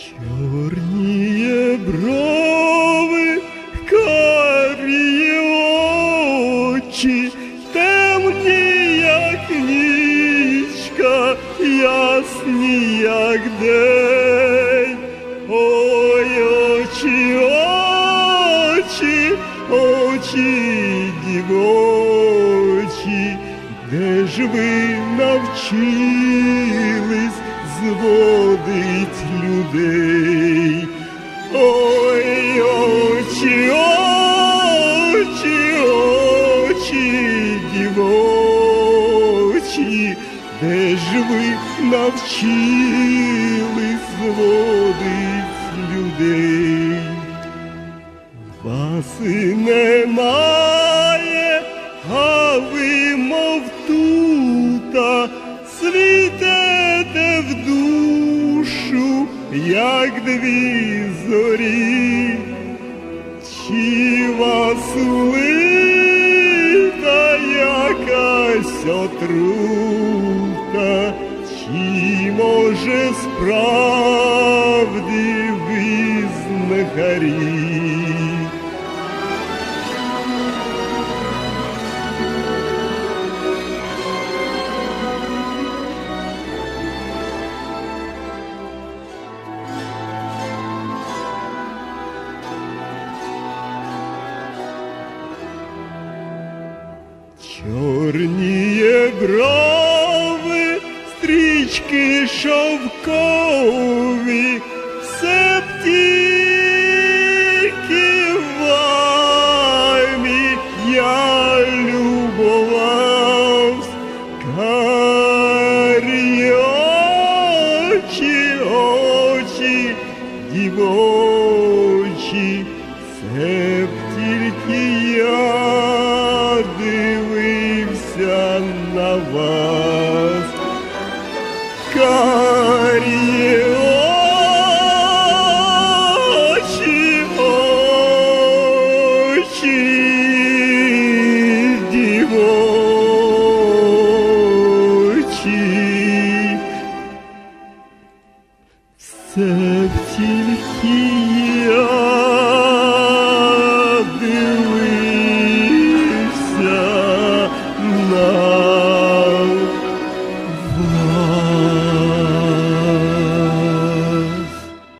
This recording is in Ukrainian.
Чорніє брови, каріє очі, темні, як нічка, ясні, як день. Ой, очі, очі, очі дівочі, де ж ви навчились зводить людей? Ой, очі, очі, очі дівочі, де ж ви навчились зводить людей? Вас і немає, а ви, як дві зорі. Чи вас лита якась отрута, чи може справді ви? Чорніє брови, стрічки шовкові, все б тільки вами я любовавсь. Карі очі, очі, дівочі, це б я Карі очі, очі, дівочі, б тільки я